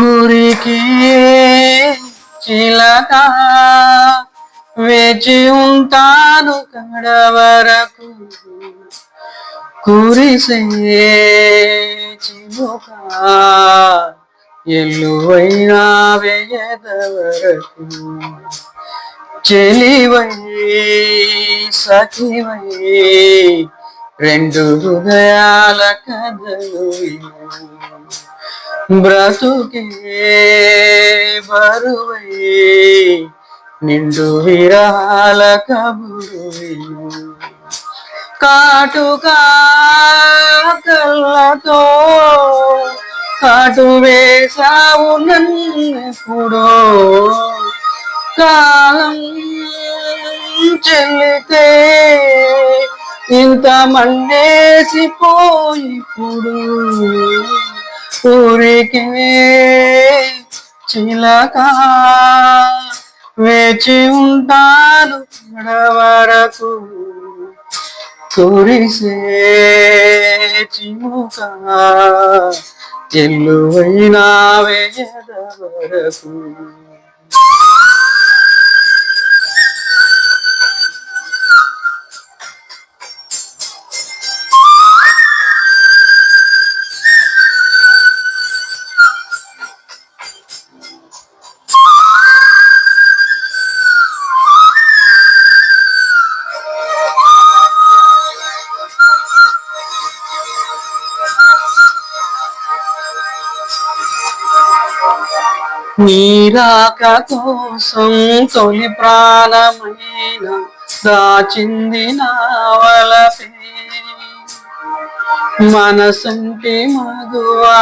ఊరికి చిలక వేచి ఉంటాను కడ వరకు కురిసే చిలుక ఎల్లువైనా వేయద చెలివై సఖివై రెండు హృదయాల కథలు బ్రతుకే బరువై నిండు విరాల కబురు కాటుకా కళ్ళతో కాటు వేశావు నన్నెప్పుడో కాలం చెల్లితే ఇంత మండేసిపోయిప్పుడు ఊరికి చిలక వేచి ఉంటాను వరకు కురిసే చిముక ఎల్లువైనా వేయద వరకు నీరాక కోసం తొలి ప్రాణమైన దాచింది నావలపే మనసుంటి మగువా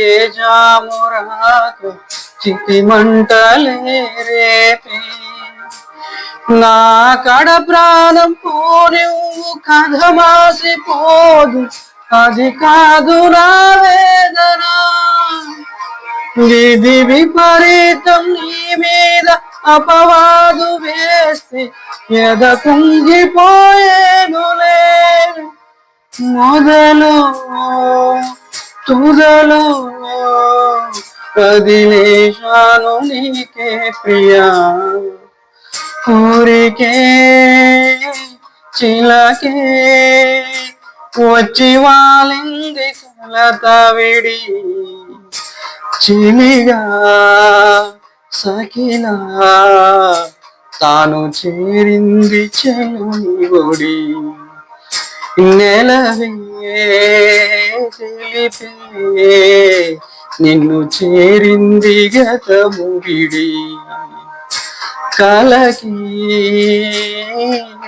ఏ జామురాకు చితి మంటలే రేపే నా కడ ప్రాణం పోనివ్వు కథ మాసిపోదు అది కాదు నా వేదన. విధి విపరీతం నీ మీద అపవాదు వేస్తే ఎద కుంగిపోయేనులే మొదలు తుదలు కదిలేశాను నీకే ప్రియా. కోరికే చిలకే వచ్చి వాలింది కలత విడి. చిలిగా సకినా. తాను చేరింది చెలుని ఒడి. నెలవే తెలిపే నిన్ను చేరింది గత ముగిడి. కలకి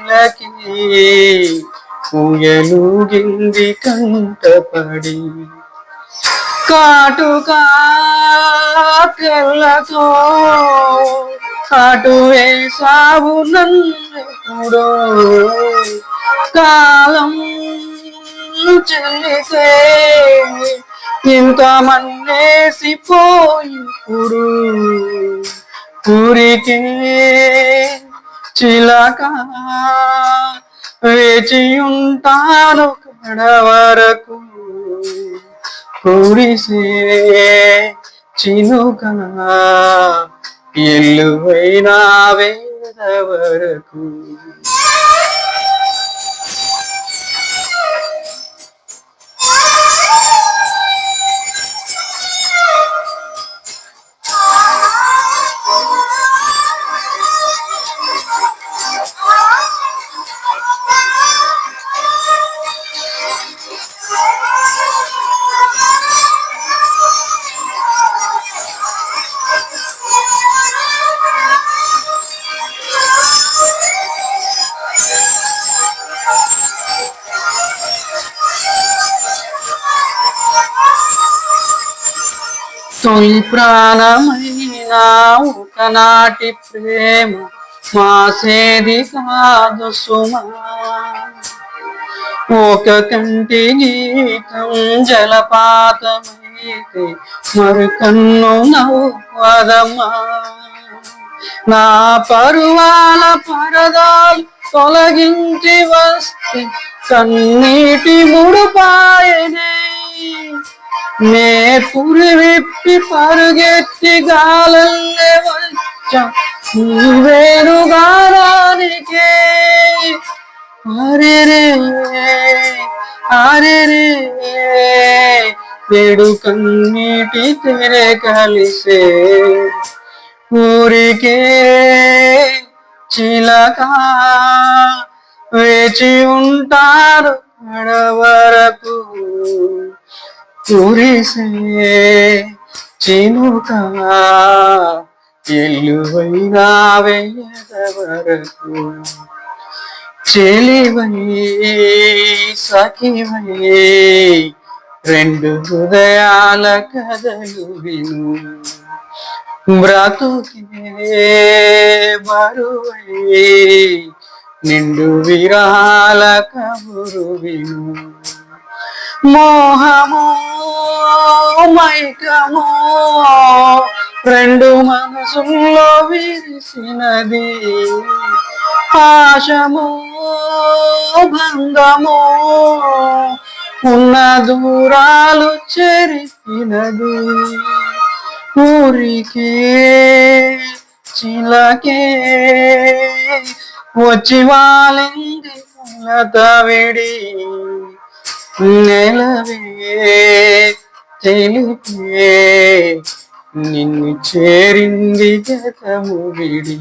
లకి ఊయలుగింది కంటపడి. కాటుకా కళ్ళతో కాటు వేసావు నన్నెప్పుడో కాలం చెల్లితే ఇంత మన్నేసిపోయిప్పుడు ఊరికే చిలక వేచి ఉంటాను కడ వరకు కురిసే చినుక ఎల్లువైనా వేద వరకు. తొలి ప్రాణమైన ఒకనాటి ప్రేమ మాసేది కాదు సుమా. ఒక కంటి గీతం జలపాతమైతే అయితే మరి కన్ను నవ్వదమ్మా. నా పరువాల పరదాలు తొలగించి వస్తే కన్నీటి ముడుపాయనే నే పురి విప్పి పరుగెత్తి గాలల్లే వచ్చా వేణుగారానికే అరే రే అరే రే ఏడు కన్నీటి తెరే కలిసే. ఊరికే చిలక వేచి ఉంటారు వరకు. కురిసే చినుక ఎల్లువైనా వెయ్యద వరకు చెలివై సఖివై రెండు హృదయాల కథలు విను. బ్రతుకే బరువై నిండు విరాల కబురు విను. మోహము మైకమో రెండు మనసుల్లో విరిసినది. ఆశమో భంగమో ఉన్న దూరాలు చెరిపినది. ఊరికే చిలకే వచ్చి వాలింది లత నెలవే తెలిపే నిన్ను చేరింది గతము విడి